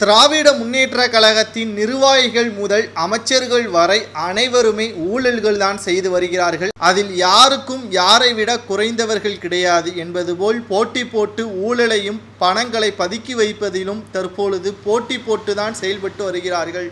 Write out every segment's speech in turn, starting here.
திராவிட முன்னேற்ற கழகத்தின் நிர்வாகிகள் முதல் அமைச்சர்கள் வரை அனைவருமே ஊழல்கள் தான் செய்து வருகிறார்கள். அதில் யாருக்கும் யாரை விட குறைந்தவர்கள் கிடையாது என்பது போல் போட்டி போட்டு ஊழலையும் பணங்களை பதுக்கி வைப்பதிலும் தற்பொழுது போட்டி போட்டு தான் செயல்பட்டு வருகிறார்கள்.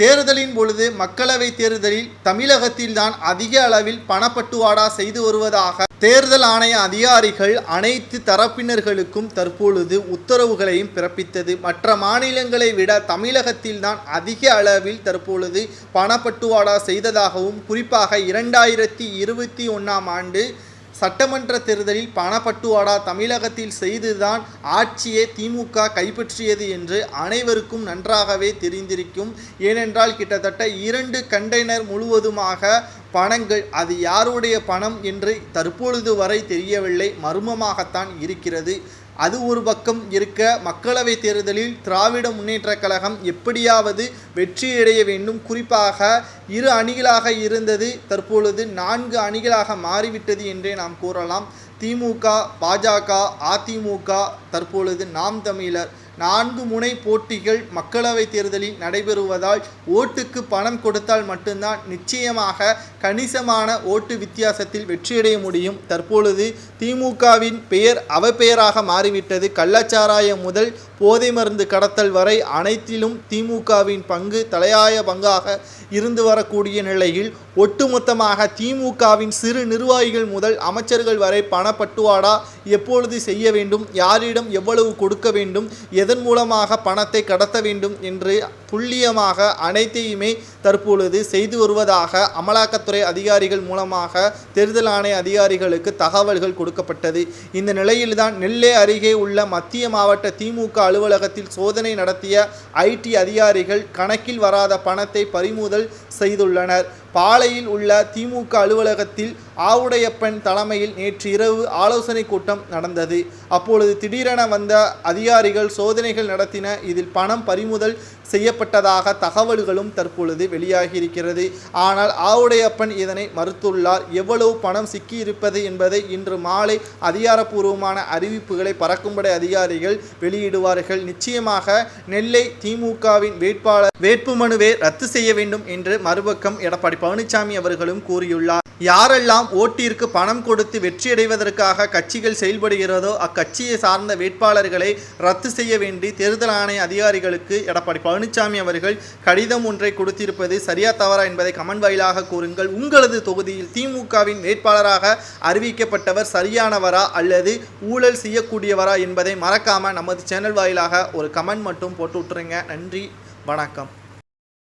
தேர்தலின் பொழுது மக்களவை தேர்தலில் தமிழகத்தில்தான் அதிக அளவில் பணப்பட்டுவாடா செய்து வருவதாக தேர்தல் ஆணைய அதிகாரிகள் அனைத்து தரப்பினர்களுக்கும் தற்பொழுது உத்தரவுகளையும் பிறப்பித்தது. மற்ற மாநிலங்களை விட தமிழகத்தில்தான் அதிக அளவில் தற்பொழுது பணப்பட்டுவாடா செய்ததாகவும் குறிப்பாக இரண்டாயிரத்தி இருபத்தி ஒன்றாம் ஆண்டு சட்டமன்ற தேர்தலில் பணப்பட்டுவாடா தமிழகத்தில் செய்துதான் ஆட்சியை திமுக கைப்பற்றியது என்று அனைவருக்கும் நன்றாகவே தெரிந்திருக்கும். ஏனென்றால் கிட்டத்தட்ட இரண்டு கண்டெய்னர் முழுவதுமாக பணங்கள் அது யாருடைய பணம் என்று தற்பொழுது வரை தெரியவில்லை. மர்மமாகத்தான் இருக்கிறது. அது ஒரு பக்கம் இருக்க மக்களவை தேர்தலில் திராவிட முன்னேற்ற கழகம் எப்படியாவது வெற்றியடைய வேண்டும். குறிப்பாக இரு அணிகளாக இருந்தது. தற்பொழுது நான்கு அணிகளாக மாறிவிட்டது என்றே நாம் கூறலாம். திமுக பாஜக அதிமுக தற்பொழுது நாம் தமிழர். நான்கு முனை போட்டிகள் மக்களவை தேர்தலில் நடைபெறுவதால் ஓட்டுக்கு பணம் கொடுத்தால் மட்டும்தான் நிச்சயமாக கணிசமான ஓட்டு வித்தியாசத்தில் வெற்றியடைய முடியும். தற்பொழுது திமுகவின் பெயர் அவப்பெயராக மாறிவிட்டது. கள்ளச்சாராயம் முதல் போதை மருந்து கடத்தல் வரை அனைத்திலும் திமுகவின் பங்கு தலையாய பங்காக இருந்து வரக்கூடிய நிலையில் ஒட்டுமொத்தமாக திமுகவின் சிறு நிர்வாகிகள் முதல் அமைச்சர்கள் வரை பணப்பட்டுவாடா? எப்பொழுது செய்ய வேண்டும்? யாரிடம் எவ்வளவு கொடுக்க வேண்டும்? எதன் மூலமாக பணத்தை கடத்த வேண்டும்? என்று துல்லியமாக அனைத்தையுமே தற்பொழுது செய்து வருவதாக அமலாக்கத்துறை அதிகாரிகள் மூலமாக தேர்தல் ஆணைய அதிகாரிகளுக்கு தகவல்கள் கொடுக்கப்பட்டது. இந்த நிலையில்தான் நெல்லை அருகே உள்ள மத்திய மாவட்ட திமுக அலுவலகத்தில் சோதனை நடத்திய ஐடி அதிகாரிகள் கணக்கில் வராத பணத்தை பறிமுதல் செய்துள்ளனர். பாளையில் உள்ள திமுக அலுவலகத்தில் ஆவுடையப்பன் தலைமையில் நேற்று இரவு ஆலோசனை கூட்டம் நடந்தது. அப்பொழுது திடீரென வந்த அதிகாரிகள் சோதனைகள் நடத்தின இதில் பணம் பறிமுதல் செய்யப்பட்டதாக தகவல்களும் தற்பொழுது வெளியாகியிருக்கிறது. ஆனால் ஆவுடையப்பன் இதனை மறுத்துள்ளார். எவ்வளவு பணம் சிக்கியிருப்பது என்பதை இன்று மாலை அதிகாரப்பூர்வமான அறிவிப்புகளை பறக்கும்படை அதிகாரிகள் வெளியிடுவார்கள். நிச்சயமாக நெல்லை திமுகவின் வேட்பாளர் வேட்புமனுவை ரத்து செய்ய வேண்டும் என்று மறுபக்கம் எடப்பாடி பழனிசாமி அவர்களும் கூறியுள்ளார் யாரெல்லாம் ஓட்டிற்கு பணம் கொடுத்து வெற்றியடைவதற்காக கட்சிகள் செயல்படுகிறதோ அக்கட்சியை சார்ந்த வேட்பாளர்களை ரத்து செய்ய வேண்டி தேர்தல் ஆணைய அதிகாரிகளுக்கு எடப்பாடி பழனிசாமி அவர்கள் கடிதம் ஒன்றை கொடுத்திருப்பது சரியா தவறா என்பதை கமெண்ட் வாயிலாக கூறுங்கள். உங்களது தொகுதியில் திமுகவின் வேட்பாளராக அறிவிக்கப்பட்டவர் சரியானவரா அல்லது ஊழல் செய்யக்கூடியவரா என்பதை மறக்காம நமது சேனல் வாயிலாக ஒரு கமெண்ட் மட்டும் போட்டு விட்டுருங்க. நன்றி வணக்கம்.